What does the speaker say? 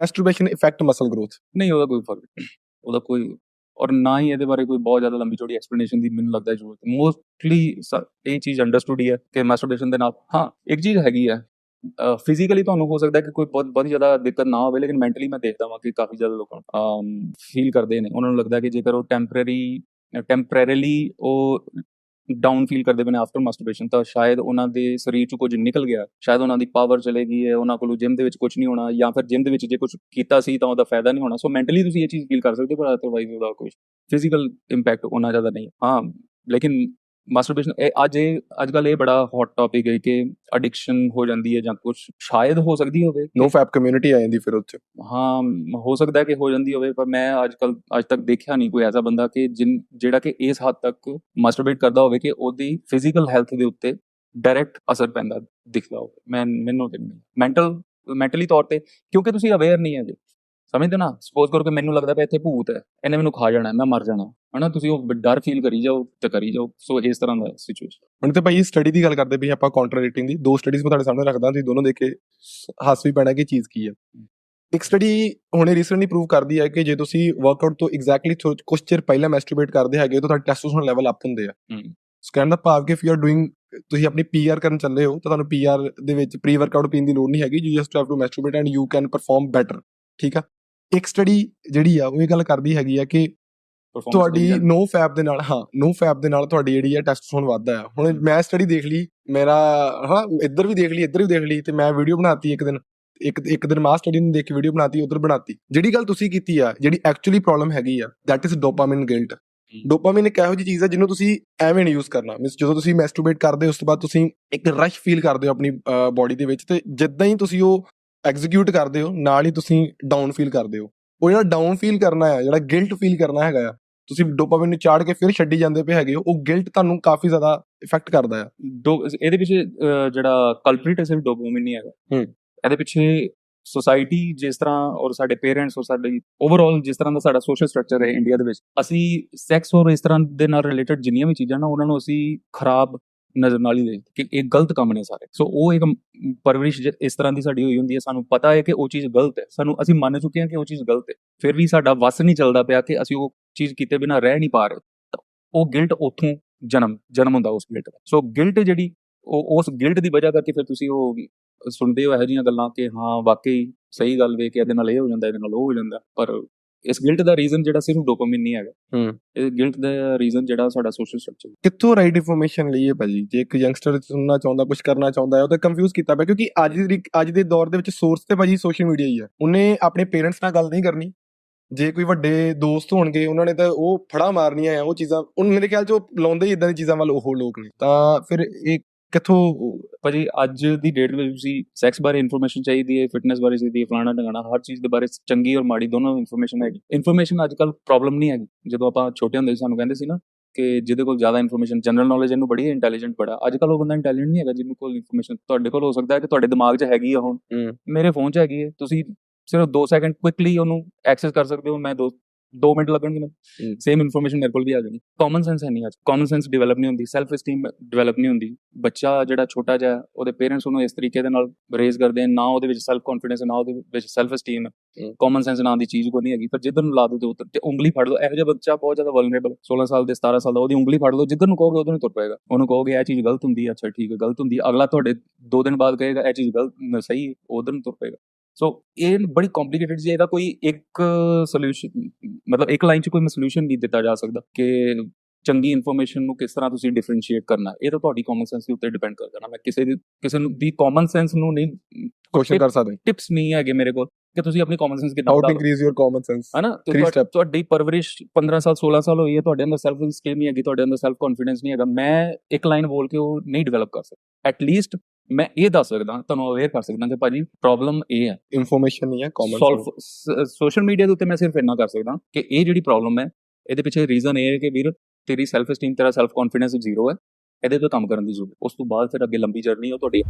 ਮੈਸਟਰਬੇਸ਼ਨ effect muscle growth ਨਹੀਂ, ਉਹਦਾ ਕੋਈ ਫ਼ਰਕ ਨਹੀਂ। ਉਹਦਾ ਕੋਈ ਔਰ ਨਾ ਹੀ ਇਹਦੇ ਬਾਰੇ ਕੋਈ ਬਹੁਤ ਜ਼ਿਆਦਾ ਲੰਬੀ ਚੌੜੀ ਐਕਸਪਲੇਨੇਸ਼ਨ ਦੀ ਮੈਨੂੰ ਲੱਗਦਾ ਜ਼ਰੂਰਤ ਮੋਸਟਲੀ ਇਹ ਚੀਜ਼ ਅੰਡਰਸਟੂਡ ਹੀ ਹੈ ਕਿ ਮੈਸਟਰਬੇਸ਼ਨ ਦੇ ਨਾਲ। ਹਾਂ, ਇੱਕ ਚੀਜ਼ ਹੈਗੀ ਹੈ। ਫਿਜ਼ੀਕਲੀ ਤੁਹਾਨੂੰ ਹੋ ਸਕਦਾ ਕਿ ਕੋਈ ਬਹੁਤ ਬਹੁਤ ਜ਼ਿਆਦਾ ਦਿੱਕਤ ਨਾ ਹੋਵੇ, ਲੇਕਿਨ ਮੈਂਟਲੀ ਮੈਂ ਦੇਖਦਾ ਹਾਂ ਕਿ ਕਾਫੀ ਜ਼ਿਆਦਾ ਲੋਕਾਂ ਨੂੰ ਫੀਲ ਕਰਦੇ ਨੇ। ਉਹਨਾਂ ਨੂੰ ਲੱਗਦਾ ਕਿ ਜੇਕਰ ਉਹ ਟੈਂਪਰੇਰੀ ਟੈਂਪਰੇਰੀਲੀ ਉਹ ਡਾਊਨ ਫੀਲ ਕਰਦੇ ਬਨੇ ਆਫਟਰ ਮਾਸਟਰਬੇਸ਼ਨ ਤਾਂ ਸ਼ਾਇਦ ਉਹਨਾਂ ਦੇ ਸਰੀਰ ਚੋਂ ਕੁਝ ਨਿਕਲ ਗਿਆ, ਸ਼ਾਇਦ ਉਹਨਾਂ ਦੀ ਪਾਵਰ ਚਲੇ ਗਈ ਹੈ, ਉਹਨਾਂ ਕੋਲੋਂ ਜਿਮ ਦੇ ਵਿੱਚ ਕੁਝ ਨਹੀਂ ਹੋਣਾ, ਜਾਂ ਫਿਰ ਜਿਮ ਦੇ ਵਿੱਚ ਜੇ ਕੁਝ ਕੀਤਾ ਸੀ ਤਾਂ ਉਹਦਾ ਫਾਇਦਾ ਨਹੀਂ ਹੋਣਾ ਸੋ ਮੈਂਟਲੀ ਤੁਸੀਂ ਇਹ ਚੀਜ਼ ਫੀਲ ਕਰ ਸਕਦੇ ਹੋ, ਪਰ ਅਦਰਵਾਈਜ਼ ਉਹਦਾ ਕੋਈ ਫਿਜ਼ੀਕਲ ਇੰਪੈਕਟ ਉਹਨਾਂ ਜ਼ਿਆਦਾ ਨਹੀਂ, ਹਾਂ, ਲੇਕਿਨ ਮਾਸਟਰਬੇਸ਼ਨ ਅੱਜ ਇਹ ਅੱਜ ਕੱਲ ਇਹ ਬੜਾ ਹੌਟ ਟਾਪਿਕ ਹੈ ਕਿ ਐਡਿਕਸ਼ਨ ਹੋ ਜਾਂਦੀ ਹੈ ਜਾਂ ਕੁਝ ਸ਼ਾਇਦ ਹੋ ਸਕਦੀ ਹੋਵੇ ਨੋ ਫੈਪ ਕਮਿਊਨਿਟੀ ਆ ਜਾਂਦੀ ਫਿਰ ਉੱਥੇ। ਹਾਂ ਹੋ ਸਕਦਾ ਹੈ ਕਿ ਹੋ ਜਾਂਦੀ ਹੋਵੇ ਪਰ ਮੈਂ ਅੱਜ ਕੱਲ ਅੱਜ ਤੱਕ ਦੇਖਿਆ ਨਹੀਂ ਕੋਈ ਐਸਾ ਬੰਦਾ ਕਿ ਜਿਨ ਜਿਹੜਾ ਕਿ ਇਸ ਹੱਦ ਤੱਕ ਮਾਸਟਰਬੇਟ ਕਰਦਾ ਹੋਵੇ ਕਿ ਉਹਦੀ ਫਿਜ਼ੀਕਲ ਹੈਲਥ ਦੇ ਉੱਤੇ ਡਾਇਰੈਕਟ ਅਸਰ ਪੈਂਦਾ ਦਿਖਦਾ ਹੋਵੇ। ਮੈਂ ਮੈਨੂੰ ਤੇ ਮੈਂਟਲ ਮੈਂਟਲੀ ਤੌਰ ਤੇ ਕਿਉਂਕਿ ਤੁਸੀਂ ਅਵੇਅਰ ਨਹੀਂ ਹੈਗੇ। ਸਮਝਦੇ ਹੋ ਨਾ? ਸਪੋਜ਼ ਕਰੋ ਕਿ ਮੈਨੂੰ ਲੱਗਦਾ ਪਿਆ ਇੱਥੇ ਭੂਤ ਹੈ ਇਹਨੇ ਮੈਨੂੰ ਖਾ ਜਾਣਾ ਮੈਂ ਮਰ ਜਾਣਾ। ਹਨਾ? ਤੁਸੀਂ ਉਹ ਡਰ ਫੀਲ ਕਰੀ ਜਾਓ ਤੇ ਕਰੀ ਜਾਓ। ਸੋ ਇਸ ਤਰ੍ਹਾਂ ਦਾ ਸਿਚੁਏਸ਼ਨ ਹੁਣ ਤੇ ਭਾਈ ਸਟੱਡੀ ਦੀ ਗੱਲ ਕਰਦੇ ਵੀ ਆਪਾਂ ਕਾਉਂਟਰਡਿਕਟਿੰਗ ਦੀ। ਦੋ ਸਟੱਡੀਜ਼ ਮੈਂ ਤੁਹਾਡੇ ਸਾਹਮਣੇ ਰੱਖਦਾ ਤੁਸੀਂ ਦੋਨੋਂ ਦੇਖ ਕੇ ਹੱਸ ਵੀ ਪੈਣਾ ਕਿ ਚੀਜ਼ ਕੀ ਹੈ। ਇੱਕ ਸਟੱਡੀ ਹੁਣੇ ਰੀਸੈਂਟਲੀ ਪ੍ਰੂਵ ਕਰਦੀ ਹੈ ਕਿ ਜੇ ਤੁਸੀਂ ਵਰਕਆਊਟ ਤੋਂ ਐਗਜ਼ੈਕਟਲੀ ਕੁਝ ਚਿਰ ਪਹਿਲਾਂ ਮੈਸਟਰਬੇਟ ਕਰਦੇ ਹੈਗੇ ਤਾਂ ਤੁਹਾਡੇ ਟੈਸਟੋਸਟੇਰੋਨ ਲੈਵਲ ਅਪ ਹੁੰਦੇ ਆ। ਸੋ ਕਹਿਣ ਦਾ ਭਾਵ ਕਿ ਇਫ ਯੂ ਆਰ ਡੂਇੰਗ ਤੁਸੀਂ ਆਪਣੀ ਪੀਆਰ ਕਰਨ ਚੱਲੇ ਹੋ ਤਾਂ ਤੁਹਾਨੂੰ ਪੀਆਰ ਦੇ ਵਿੱਚ ਪ੍ਰੀ ਵਰਕਆਊਟ ਪੀਣ ਦੀ ਲੋੜ ਨਹੀਂ ਹੈਗੀ। You just have to masturbate and you can perform better ਠੀਕ ਆ? ਇੱਕ ਸਟੱਡੀ ਜਿਹੜੀ ਆ ਉਹ ਇਹ ਗੱਲ ਕਰਦੀ ਹੈਗੀ ਆ ਕਿ ਤੁਹਾਡੀ ਨੋ ਫੈਪ ਦੇ ਨਾਲ ਹਾਂ ਨੋ ਫੈਪ ਦੇ ਨਾਲ ਤੁਹਾਡੀ ਜਿਹੜੀ ਹੈ ਟੈਸਟੋਸਟੇਰੋਨ ਵੱਧਦਾ ਹੈ ਹੁਣ ਮੈਂ ਸਟੱਡੀ ਦੇਖ ਲਈ ਮੇਰਾ ਹਾਂ ਇੱਧਰ ਵੀ ਦੇਖ ਲਈ ਇੱਧਰ ਵੀ ਦੇਖ ਲਈ ਤੇ ਮੈਂ ਵੀਡੀਓ ਬਣਾਤੀ ਇੱਕ ਦਿਨ। ਇੱਕ ਇੱਕ ਦਿਨ ਮਾਸ ਸਟੱਡੀ ਨੂੰ ਦੇਖ ਕੇ ਵੀਡੀਓ ਬਣਾਤੀ ਉਧਰ ਬਣਾਤੀ। ਜਿਹੜੀ ਗੱਲ ਤੁਸੀਂ ਕੀਤੀ ਆ ਜਿਹੜੀ ਐਕਚੁਅਲੀ ਪ੍ਰੋਬਲਮ ਹੈਗੀ ਆ that is dopamine guilt dopamine ਇੱਕ ਇਹੋ ਜਿਹੀ ਚੀਜ਼ ਆ ਜਿਹਨੂੰ ਤੁਸੀਂ ਐਵੇਂ ਨਹੀਂ ਯੂਜ਼ ਕਰਨਾ। ਮੀਨਸ ਜਦੋਂ ਤੁਸੀਂ ਮੈਸਟਰਬੇਟ ਕਰਦੇ ਹੋ ਉਸ ਤੋਂ ਬਾਅਦ ਤੁਸੀਂ ਇੱਕ ਰਸ਼ ਫੀਲ ਕਰਦੇ ਹੋ ਆਪਣੀ ਬਾਡੀ ਦੇ ਵਿੱਚ ਤੇ ਜਿੱਦਾਂ ਹੀ ਤੁਸੀਂ ਉਹ ਐਗਜ਼ੀਕਿਊਟ ਕਰਦੇ ਹੋ ਨਾਲ ਹੀ ਤੁਸੀਂ ਡਾਊਨ ਫੀਲ ਕਰਦੇ ਹੋ। ਉਹ ਜਿਹੜਾ ਡਾਊਨ ਫੀਲ ਕਰਨਾ ਹੈ ਜਿਹੜਾ ਗਿਲਟ ਫੀਲ ਕਰਨਾ ਹੈਗਾ ਆ ਤੁਸੀਂ ਡੋਪਾਮਾਈਨ ਨੂੰ ਚਾੜ ਕੇ ਫਿਰ ਛੱਡੀ ਜਾਂਦੇ ਪਏ ਹੈਗੇ ਉਹ ਗਿਲਟ ਤੁਹਾਨੂੰ ਕਾਫੀ ਜ਼ਿਆਦਾ ਇਫੈਕਟ ਕਰਦਾ ਆ। ਇਹਦੇ ਪਿੱਛੇ ਜਿਹੜਾ ਕਲਪ੍ਰੀਟ ਹੈ ਸਿਰਫ ਡੋਪਾਮਾਈਨ ਨਹੀਂ ਹੈਗਾ। ਹੂੰ। ਇਹਦੇ ਪਿੱਛੇ ਸੋਸਾਇਟੀ ਜਿਸ ਤਰ੍ਹਾਂ ਔਰ ਸਾਡੇ ਪੇਰੈਂਟਸ ਔਰ ਸਾਡੀ ਓਵਰਆਲ ਜਿਸ ਤਰ੍ਹਾਂ ਦਾ ਸਾਡਾ ਸੋਸ਼ਲ ਸਟਰਕਚਰ ਹੈ ਇੰਡੀਆ ਦੇ ਵਿੱਚ ਅਸੀਂ ਸੈਕਸ ਔਰ ਇਸ ਤਰ੍ਹਾਂ ਦੇ ਨਾਲ ਰਿਲੇਟਡ ਜਿੰਨੀਆਂ ਵੀ ਚੀਜ਼ਾਂ ਨਾ ਉਹਨਾਂ ਨੂੰ ਅਸੀਂ ਖਰਾਬ ਨਜ਼ਰ ਨਾਲ ਹੀ ਦੇਖਦੇ ਕਿ ਇਹ ਗਲਤ ਕੰਮ ਨੇ ਸਾਰੇ। ਸੋ ਉਹ ਇੱਕ ਪਰਵਰਿਸ਼ ਇਸ ਤਰ੍ਹਾਂ ਦੀ ਸਾਡੀ ਹੋਈ ਹੁੰਦੀ ਹੈ। ਸਾਨੂੰ ਪਤਾ ਹੈ ਕਿ ਉਹ ਚੀਜ਼ ਗਲਤ ਹੈ। ਸਾਨੂੰ, ਅਸੀਂ ਮੰਨ ਚੁੱਕੇ ਹਾਂ ਕਿ ਉਹ ਚੀਜ਼ ਗਲਤ ਹੈ। ਫਿਰ ਵੀ ਸਾਡਾ ਵਸ ਨਹੀਂ ਚੱਲਦਾ ਪਿਆ ਕਿ ਅਸੀਂ ਉਹ ਚੀਜ਼ ਕੀਤੇ ਬਿਨਾ ਰਹਿ ਨਹੀਂ ਪਾ ਰਹੇ। ਉਹ ਗਿਲਟ ਉੱਥੋਂ ਜਨਮ ਜਨਮ ਹੁੰਦਾ ਉਸ ਗਿਲਟ ਦਾ। ਸੋ ਗਿਲਟ ਜਿਹੜੀ, ਉਹ, ਉਸ ਗਿਲਟ ਦੀ ਵਜ੍ਹਾ ਕਰਕੇ ਫਿਰ ਤੁਸੀਂ ਉਹ ਸੁਣਦੇ ਹੋ ਇਹੋ ਜਿਹੀਆਂ ਗੱਲਾਂ ਕਿ ਹਾਂ, ਵਾਕਈ ਸਹੀ ਗੱਲ ਵੇ ਕਿ ਇਹਦੇ ਨਾਲ ਇਹ ਹੋ ਜਾਂਦਾ, ਇਹਦੇ ਨਾਲ ਉਹ ਹੋ ਜਾਂਦਾ। ਪਰ ਇਸ ਗਿਲਟ ਦਾ ਰੀਜ਼ਨ ਜਿਹੜਾ ਸਿਰਫ ਡੋਪਾਮਾਈਨ ਨਹੀਂ ਹੈਗਾ। ਹੂੰ। ਇਹ ਗਿਲਟ ਦਾ ਰੀਜ਼ਨ ਜਿਹੜਾ ਸਾਡਾ ਸੋਸ਼ਲ ਸਟਰਕਚਰ ਕਿੱਥੋਂ ਰਾਈਟ ਇਨਫੋਰਮੇਸ਼ਨ ਲਈਏ ਭਾਜੀ? ਜੇ ਇੱਕ ਯੰਗਸਟਰ ਸੁਣਨਾ ਚਾਹੁੰਦਾ ਕੁਝ ਕਰਨਾ ਚਾਹੁੰਦਾ ਹੈ ਉਹ ਤਾਂ ਕੰਫਿਊਜ਼ ਕੀਤਾ ਪਿਆ ਕਿਉਂਕਿ ਅੱਜ ਦੀ ਅੱਜ ਦੇ ਦੌਰ ਦੇ ਵਿੱਚ ਸੋਰਸ ਤੇ ਭਾਜੀ ਸੋਸ਼ਲ ਮੀਡੀਆ ਹੀ ਹੈ ਉਹਨੇ ਆਪਣੇ ਪੇਰੈਂਟਸ ਨਾਲ ਗੱਲ ਨਹੀਂ ਕਰਨੀ। ਜੇ ਕੋਈ ਵੱਡੇ ਦੋਸਤ ਹੋਣਗੇ ਉਹਨਾਂ ਨੇ ਤਾਂ ਉਹ ਫੜਾ ਮਾਰਨੀਆਂ ਆ ਉਹ ਚੀਜ਼ਾਂ ਉਹ ਮੇਰੇ ਖਿਆਲ ਚ ਉਹ ਲਾਉਂਦੇ ਹੀ ਇਦਾਂ ਦੀ ਚੀਜ਼ਾਂ ਵੱਲ ਉਹ ਲੋਕ ਨੇ। ਤਾਂ ਫਿਰ ਇਹ ਕਿੱਥੋਂ ਭਾਜੀ ਅੱਜ ਦੀ ਡੇਟ ਵਿੱਚ ਤੁਸੀਂ ਸੈਕਸ ਬਾਰੇ ਇਨਫੋਰਮੇਸ਼ਨ ਚਾਹੀਦੀ ਹੈ ਫਿਟਨੈਸ ਬਾਰੇ ਚਾਹੀਦੀ ਹੈ ਫਲਾਣਾ ਢੰਗਣਾ ਹਰ ਚੀਜ਼ ਦੇ ਬਾਰੇ ਚੰਗੀ ਔਰ ਮਾੜੀ ਦੋਨੋਂ ਇਨਫੋਰਮੇਸ਼ਨ ਹੈਗੀ। ਇਨਫੋਰਮੇਸ਼ਨ ਅੱਜ ਕੱਲ ਪ੍ਰੋਬਲਮ ਨਹੀਂ ਹੈਗੀ। ਜਦੋਂ ਆਪਾਂ ਛੋਟੇ ਹੁੰਦੇ ਸੀ ਸਾਨੂੰ ਕਹਿੰਦੇ ਸੀ ਨਾ ਕਿ ਜਿਹਦੇ ਕੋਲ ਜ਼ਿਆਦਾ ਇਨਫੋਰਮੇਸ਼ਨ ਜਨਰਲ ਨੌਲੇਜ ਇਹਨੂੰ ਬੜੀ ਇੰਟੈਲੀਜੈਂਟ ਬੜਾ ਅੱਜ ਕੱਲ ਉਹ ਬੰਦਾ ਇੰਟੈਲੀਜੈਂਟ ਨਹੀਂ ਹੈਗਾ ਜਿਹਨੂੰ ਕੋਲ ਇਨਫੋਰਮੇਸ਼ਨ ਤੁਹਾਡੇ ਕੋਲ ਹੋ ਸਕਦਾ ਹੈ ਕਿ ਤੁਹਾਡੇ ਦਿਮਾਗ 'ਚ ਹੈਗੀ ਆ ਹੁਣ। ਮੇਰੇ ਫੋਨ 'ਚ ਹੈਗੀ ਹੈ। ਤੁਸੀਂ ਸਿਰਫ 2 ਸੈਕਿੰਡ ਕੁਇਕਲੀ ਉਹਨੂੰ ਐਕਸੈਸ ਕਰ ਸਕਦੇ ਹੋ। ਮੈਂ 2 2 ਮਿੰਟ ਲੱਗਣਗੇ ਮੈਨੂੰ। ਸੇਮ ਇਨਫੋਰਮੇਸ਼ਨ ਮੇਰੇ ਕੋਲ ਵੀ ਆ ਜਾਣੀ। ਕਾਮਨ ਸੈਂਸ ਹੈ ਨਹੀਂ ਅੱਜ। ਕਾਮਨ ਸੈਂਸ ਡਿਵੈਲਪ ਨਹੀਂ ਹੁੰਦੀ। ਸੈਲਫ esteem ਡਿਵੈਲਪ ਨਹੀਂ ਹੁੰਦੀ। ਬੱਚਾ ਜਿਹੜਾ ਛੋਟਾ ਜਿਹਾ ਉਹਦੇ ਪੇਰੈਂਟਸ ਉਹਨੂੰ ਇਸ ਤਰੀਕੇ ਦੇ ਨਾਲ ਰੇਜ਼ ਕਰਦੇ ਨੇ। ਨਾ ਉਹਦੇ ਵਿੱਚ ਸੈਲਫ ਕੌਨਫੀਡੈਂਸ ਨਾ ਉਹਦੇ ਵਿੱਚ ਸੈਲਫ esteem। ਕਾਮਨ ਸੈਂਸ ਨਾਂ ਦੀ ਚੀਜ਼ ਕੋਈ ਨਹੀਂ ਹੈਗੀ। ਪਰ ਜਿੱਧਰ ਨੂੰ ਲਾ ਦੋ ਤੇ ਤੇ ਉਂਗਲੀ ਫੜ ਲਓ। ਇਹੋ ਜਿਹਾ ਬੱਚਾ ਬਹੁਤ ਜ਼ਿਆਦਾ ਵਲਨਰੇਬਲ 16 ਸਾਲ ਦੇ 17 ਸਾਲ ਦਾ ਉਹਦੀ ਉਂਗਲੀ ਫੜ ਲਓ। ਜਿੱਧਰ ਨੂੰ ਕਹੋਗੇ ਉਧਰ ਨੂੰ ਤੁਰ ਪਏਗਾ। ਉਹਨੂੰ ਕਹੋਗੇ ਇਹ ਚੀਜ਼ ਗਲਤ ਹੁੰਦੀ ਹੈ। ਅੱਛਾ ਠੀਕ ਹੈ। ਗਲਤ ਹੁੰਦੀ ਅਗਲਾ ਤੁਹਾਡੇ 2 ਦਿਨ ਬਾਅਦ ਕਹੇਗਾ ਇਹ ਚੀਜ਼ ਗਲਤ ਸਹੀ ਉਧਰ ਨੂੰ ਤੁਰ ਪਏਗਾ। ਸੋ ਇਹ ਬੜੀ ਕੰਪਲਿਕੇਟਡ ਜੀ ਇਹਦਾ ਕੋਈ ਇੱਕ ਸੋਲੂਸ਼ਨ ਮਤਲਬ ਇੱਕ ਲਾਈਨ 'ਚ ਕੋਈ ਸੋਲੂਸ਼ਨ ਨਹੀਂ ਦਿੱਤਾ ਜਾ ਸਕਦਾ ਕਿ ਚੰਗੀ ਇਨਫੋਰਮੇਸ਼ਨ ਨੂੰ ਕਿਸ ਤਰ੍ਹਾਂ ਤੁਸੀਂ ਡਿਫਰੈਂਸ਼ੀਏਟ ਕਰਨਾ। ਇਹ ਤਾਂ ਤੁਹਾਡੀ ਕਾਮਨ ਸੈਂਸ ਦੇ ਉੱਤੇ ਡਿਪੈਂਡ ਕਰਦਾ ਨਾ। ਮੈਂ ਕਿਸੇ ਦੀ ਕਿਸੇ ਨੂੰ ਦੀ ਕਾਮਨ ਸੈਂਸ ਨੂੰ ਨਹੀਂ ਕੁਐਸਚਨ ਕਰ ਸਕਦੇ ਟਿਪਸ ਨਹੀਂ ਹੈਗੇ ਮੇਰੇ ਕੋਲ ਕਿ ਤੁਸੀਂ ਆਪਣੀ ਕਾਮਨ ਸੈਂਸ ਕਿੱਦਾਂ ਹਾਊ ਟੂ ਵਧਾਓ ਇਨਕਰੀਜ਼ ਯੂਰ ਕਾਮਨ ਸੈਂਸ ਤੁਹਾ- step. ਤੁਹਾਡੀ ਪਰਵਰਿਸ਼ 15 ਸਾਲ 16 ਸਾਲ ਹੋਈ ਹੈ ਤੁਹਾਡੇ ਅੰਦਰ ਸੈਲਫ ਸਟੀਮ ਨਹੀਂ ਹੈਗੀ ਤੁਹਾਡੇ ਅੰਦਰ ਸੈਲਫ ਕੌਨਫੀਡੈਂਸ ਨਹੀਂ ਹੈਗਾ। ਮੈਂ ਇੱਕ ਲਾਈਨ ਬੋਲ ਕੇ ਉਹ ਨਹੀਂ ਡਿਵੈਲਪ ਕਰ ਸਕਦਾ। ਐਟ ਲੀਸਟ ਮੈਂ ਇਹ ਦੱਸ ਸਕਦਾ ਤੁਹਾਨੂੰ ਅਵੇਅਰ ਕਰ ਸਕਦਾ ਕਿ ਭਾਜੀ ਪ੍ਰੋਬਲਮ ਇਹ ਹੈ। ਇਨਫੋਰਮੇਸ਼ਨ ਨਹੀਂ ਹੈ ਕਾਮਨ ਸੋਲਵ ਸੋਸ਼ਲ ਮੀਡੀਆ ਦੇ ਉੱਤੇ ਮੈਂ ਸਿਰਫ ਇੰਨਾ ਕਰ ਸਕਦਾ ਕਿ ਇਹ ਜਿਹੜੀ ਪ੍ਰੋਬਲਮ ਹੈ ਇਹਦੇ ਪਿੱਛੇ ਰੀਜ਼ਨ ਇਹ ਹੈ ਕਿ ਵੀਰ ਤੇਰੀ ਸੈਲਫ esteem ਤੇਰਾ ਸੈਲਫ ਕੌਨਫੀਡੈਂਸ ਜ਼ੀਰੋ ਹੈ। ਇਹਦੇ ਤੇ ਕੰਮ ਕਰਨ ਦੀ ਜ਼ਰੂਰਤ ਉਸ ਤੋਂ ਬਾਅਦ ਫਿਰ ਅੱਗੇ ਲੰਬੀ ਜਰਨੀ ਉਹ ਤੁਹਾਡੀ।